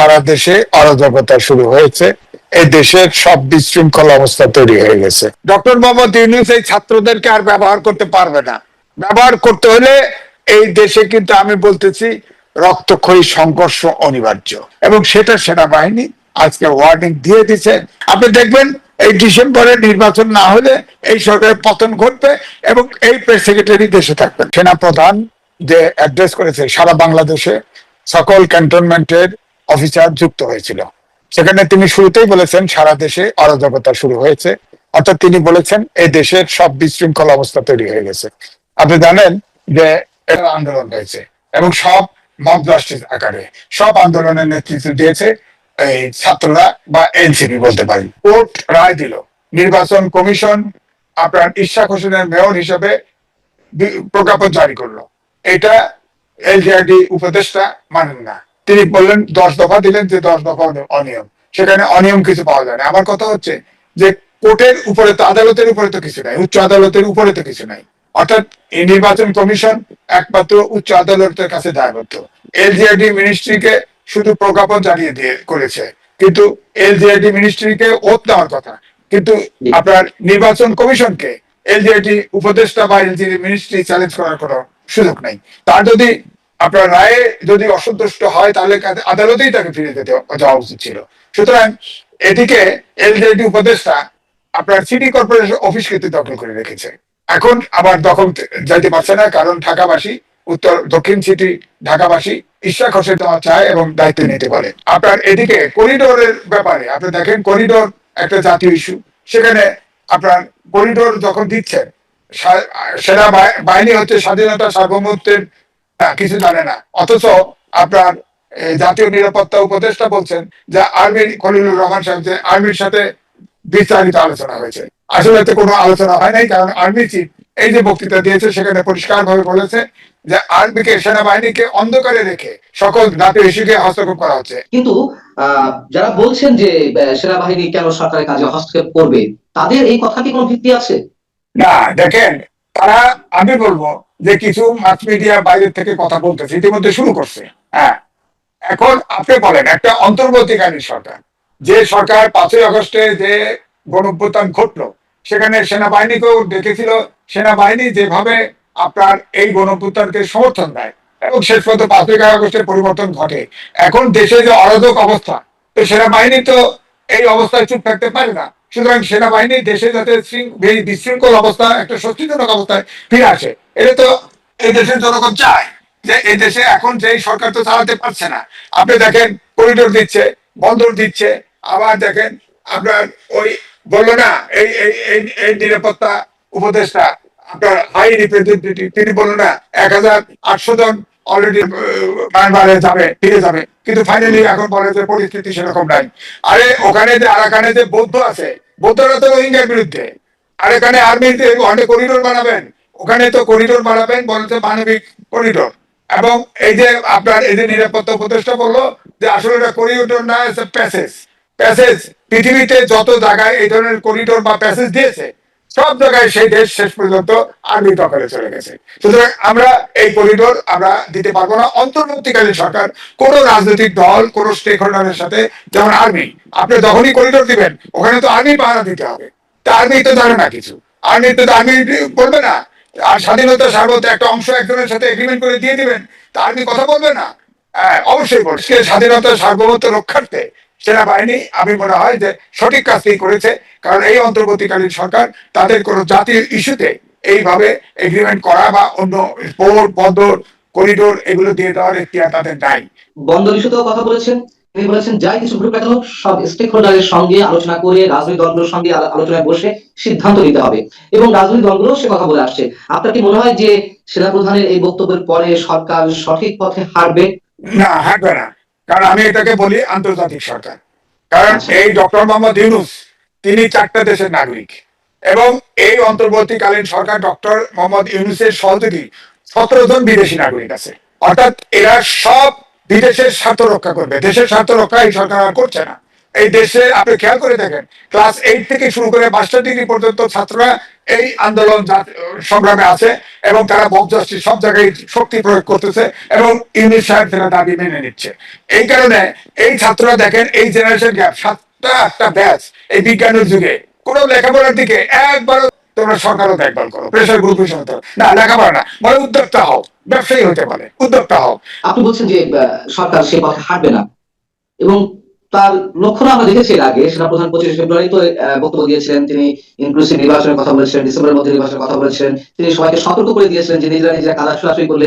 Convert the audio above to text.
সারা দেশে অরাজকতা শুরু হয়েছে। এই দেশের সব বিশৃঙ্খল অবস্থা তৈরি হয়ে গেছে। ডক্টর মোহাম্মদ ইউনুস এই ছাত্রদেরকে আর ব্যবহার করতে পারবে না। ব্যবহার করতে হলে এই দেশে কিন্তু আমি বলতেছি রক্তক্ষয়ী সংঘর্ষ অনিবার্য। এবং সেটা সেনাবাহিনী আজকে ওয়ার্নিং দিয়ে দিচ্ছে আপনি দেখবেন এই ডিসেম্বরে নির্বাচন না হলে এই সরকারের পতন ঘটবে এবং এই প্রেস সেক্রেটারি দেশে থাকবেন। সেনা প্রধান যে অ্যাড্রেস করেছে সারা বাংলাদেশে সকল ক্যান্টনমেন্টের অফিসার যুক্ত হয়েছিল। সেখানে তিনি শুরুতেই বলেছেন, সারা দেশে অরাজকতা শুরু হয়েছে। অর্থাৎ তিনি বলেছেন এই দেশের সব বিশৃঙ্খল অবস্থা তৈরি হয়ে গেছে। আপনি জানেন যে আন্দোলন হয়েছে এবং সব মব আকারে সব আন্দোলনের নেতৃত্ব দিয়েছে এই ছাত্ররা বা এনসিপি বলতে পারি। কোর্ট রায় দিল, নির্বাচন কমিশন আপনার ইশাক হোসেনের মেয়র হিসেবে প্রজ্ঞাপন জারি করল। এটা এলজিআরডি উপদেষ্টা মানেন না। তিনি বললেন, দশ দফা দিলেন যে দশ দফা অনিয়ম। সেখানে অনিয়ম কিছু পাওয়া যায় না। আমার কথা হচ্ছে যে কোর্টের উপরে তো আদালতের উপরে তো কিছু নাই, উচ্চ আদালতের উপরে তো কিছু নাই। অর্থাৎ নির্বাচন কমিশন একমাত্র উচ্চ আদালতের কাছে দায়বদ্ধ। এলজিআরডি মিনিস্ট্রিকে শুধু প্রজ্ঞাপন জানিয়ে দিয়ে করেছে। কিন্তু এলজিআরডি মিনিস্ট্রিকে ওত দেওয়ার কথা। কিন্তু আপনার নির্বাচন কমিশনকে এলজিআইটি উপদেষ্টা বা এলজিআই মিনিস্ট্রি চ্যালেঞ্জ করার কোনো সুযোগ নাই। তার যদি আপনার রায়ে যদি অসন্তুষ্ট হয়, তাহলে আদালতেই তাকে ফিরে যেতে যাওয়া উচিত ছিল। সুতরাং এদিকে এলজিআইটি উপদেষ্টা আপনার সিটি কর্পোরেশন অফিস কিন্তু দখল করে রেখেছে। এখন আবার দখল যাইতে পারছে না, কারণ ঢাকাবাসী, উত্তর দক্ষিণ সিটি ঢাকাবাসী ইশাক হোসেন দেওয়া চায় এবং দায়িত্ব নিতে পারে আপনার এদিকে করিডোরের ব্যাপারে, আপনি দেখেন করিডোর একটা জাতীয় ইস্যু। সেখানে আপনার করিডোর যখন দিচ্ছেন সেনা বাহিনী হচ্ছে স্বাধীনতা সার্বভৌমত্বের কিছু জানে না। অথচ আপনার জাতীয় নিরাপত্তা উপদেষ্টা বলছেন যে আর্মির খলিলুর রহমান সাহেব যে আর্মির সাথে বিস্তারিত আলোচনা হয়েছে। আসলে তো কোনো আলোচনা হয় নাই কারণ আর্মি চিফ এই যে বক্তৃতা দিয়েছে সেখানে পরিষ্কার ভাবে বলেছে যে আর্মিকে সেনাবাহিনীকে অন্ধকারে রেখে সকল জাতীয় ইস্যুকে হস্তক্ষেপ করা হচ্ছে। কিন্তু যারা বলছেন যে সেনাবাহিনী কেন সরকারের কাজে হস্তক্ষেপ করবে তাদের এই কথা কি কোনো ভিত্তি আছে? না দেখেন তারা, আমি বলব যে কিছু মাস মিডিয়া বাইরের থেকে কথা বলতেছে, ইতিমধ্যে শুরু করছে। হ্যাঁ? এখন আপনি বলেন, একটা অন্তর্বর্তীকালীন সরকার, যে সরকার পাঁচই আগস্টে যে গণভ্যুত্থান ঘটলো, সেখানে সেনাবাহিনীকেও দেখেছিল সেনাবাহিনী যেভাবে আপনার এই গণভ্যুত্থানকে সমর্থন দেয়, এবং শেষ পর্যন্ত পাঁচই আগস্টের পরিবর্তন ঘটে। এখন দেশে যে অরাজক অবস্থা, তো সেনাবাহিনী তো এই অবস্থায় চুপ থাকতে পারে না। সুতরাং সেনাবাহিনী দেশে যাতে বিশৃঙ্খল অবস্থা, একটা স্বস্তিজনক অবস্থায় ফিরে আসে, এটা তো এই দেশের জনগণ চায় যে এই দেশে এখন যেই সরকার তো চালাতে পারছে না। আপনি দেখেন করিডোর দিচ্ছে, বন্দর দিচ্ছে, আবার দেখেন আপনার ওই বলল না, এই এই নিরাপত্তা উপদেষ্টা, আপনার হাই রিপ্রেজেন্টেটিভ তিনি বলল না, এক হাজার আটশো জন অলরেডি মায়ানমারে যাবে, ফিরে যাবে। কিন্তু ফাইনালি এখন বলে যে পরিস্থিতি সেরকম নাই। আরে ওখানে যে আরাকানে যে বৌদ্ধ আছে, বৌদ্ধরা তো রোহিঙ্গার বিরুদ্ধে। আর এখানে আর্মির অনেক করিডোর বানাবেন, ওখানে তো করিডোর বানাবেন বলতে মানবিক করিডোর এবং এই যে আপনার এই যে নিরাপত্তা উপদেষ্টা বলল, যে আসলে এটা করিডোর না প্যাসেজ প্যাসেজ পৃথিবীতে যত জায়গায় এই ধরনের করিডোর বা প্যাসেজ দিয়েছে সব জায়গায় সেই দেশ শেষ পর্যন্ত আর্মি দখলে চলে গেছে। সুতরাং আমরা এই করিডোর আমরা দিতে পারব না। অন্তর্বর্তীকালীন সরকার কোন রাজনৈতিক দল কোন স্টেক হোল্ডারের সাথে যেমন আর্মি আপনি যখনই করিডোর দিবেন ওখানে তো আর্মি পাহারা দিতে হবে। তা আর্মি তো জানে না কিছু। আর্মি তো আর্মি বলবে না। আর স্বাধীনতা সার্বত একটা অংশ একজনের সাথে এগ্রিমেন্ট করে দিয়ে দিবেন তা আর্মি কথা বলবে না। হ্যাঁ, অবশ্যই বলছে স্বাধীনতা সার্বভৌমত্ব রক্ষার্থে সেনাবাহিনী আমি মনে হয় যে সঠিক কাজটি করেছে কারণ এই অন্তর্বর্তীকালীন সরকার তাদের কোনো জাতীয় ইস্যুতে এইভাবে এগ্রিমেন্ট করা বা অন্য পোর্ট বন্দর করিডোর এগুলো দিয়ে দেওয়ার এখতিয়ার তাদের নাই। বন্দর ইস্যুতেও কথা বলেছেন তিনি বলেছেন যাই কিছু গ্রুপ কেন সব স্টেক হোল্ডারের সঙ্গে আলোচনা করে রাজনৈতিক দলগুলোর সঙ্গে আলো- আলোচনায় বসে সিদ্ধান্ত নিতে হবে। এবং রাজনৈতিক দলগুলো সে কথা বলে আসছে। আপনার কি মনে হয় যে সেনাপ্রধানের এই বক্তব্যের পরে সরকার সঠিক পথে হারবে না হারবে না। কারণ আমি এটাকে বলি আন্তর্জাতিক সরকার। কারণ। এই ডক্টর মোহাম্মদ ইউনুস, তিনি চারটা দেশের নাগরিক এবং এই অন্তর্বর্তীকালীন সরকার ডক্টর মোহাম্মদ ইউনুসের সহযোগী সতেরো জন বিদেশি নাগরিক আছে। অর্থাৎ এরা সব বিদেশের স্বার্থ রক্ষা করবে। দেশের স্বার্থ রক্ষা এই সরকার আর করছে না। এই দেশে আপনি খেয়াল করে দেখেন, ক্লাস এইট থেকে শুরু করে মাস্টার ডিগ্রি পর্যন্ত ছাত্ররা এই আন্দোলন সংগ্রামে আছে এবং তারা বকজাস্টি সব জায়গায় শক্তি প্রয়োগ করতেছে এবং ইউনিট সাহেব দাবি মেনে নিচ্ছে। এই কারণে এই ছাত্ররা দেখেন, এই জেনারেশন গ্যাপ সাতটা আটটা ব্যাচ এই বিজ্ঞানের যুগে। কোনো লেখাপড়ার দিকে একবার তোমরা সরকারও দেখভাল করো প্রেশার গ্রুপের সাথে। না, লেখাপড়া না বলে উদ্যোক্তা হও, ব্যবসায়ী হতে পারে, উদ্যোক্তা হও। আপনি বলছেন যে সরকার সে পথে হাঁটবে না। এবং তার লক্ষ্য আমরা দেখেছি এর আগে সেনা প্রধান পঁচিশে ফেব্রুয়ারি তো বক্তব্য দিয়েছিলেন তিনি ইনক্লুসিভ নির্বাচনের কথা বলেছিলেন ডিসেম্বরের মধ্যে নির্বাচনের কথা বলেছিলেন তিনি সবাইকে সতর্ক করে দিয়েছিলেন যে নিজেরা নিজেরা কাদা ছোড়াছুড়ি করলে